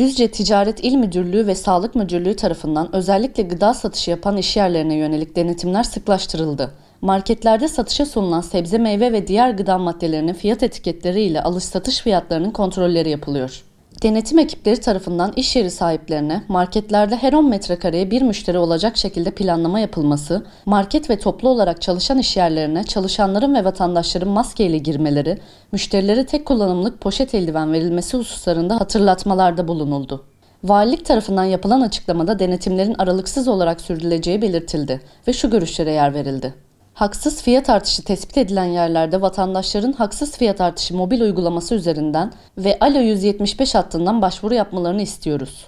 Düzce Ticaret İl Müdürlüğü ve Sağlık Müdürlüğü tarafından özellikle gıda satışı yapan işyerlerine yönelik denetimler sıklaştırıldı. Marketlerde satışa sunulan sebze, meyve ve diğer gıda maddelerinin fiyat etiketleri ile alış-satış fiyatlarının kontrolleri yapılıyor. Denetim ekipleri tarafından iş yeri sahiplerine marketlerde her 10 metrekareye bir müşteri olacak şekilde planlama yapılması, market ve toplu olarak çalışan işyerlerine çalışanların ve vatandaşların maskeyle girmeleri, müşterilere tek kullanımlık poşet eldiven verilmesi hususlarında hatırlatmalarda bulunuldu. Valilik tarafından yapılan açıklamada denetimlerin aralıksız olarak sürdürüleceği belirtildi ve şu görüşlere yer verildi. Haksız fiyat artışı tespit edilen yerlerde vatandaşların haksız fiyat artışı mobil uygulaması üzerinden ve Alo 175 hattından başvuru yapmalarını istiyoruz.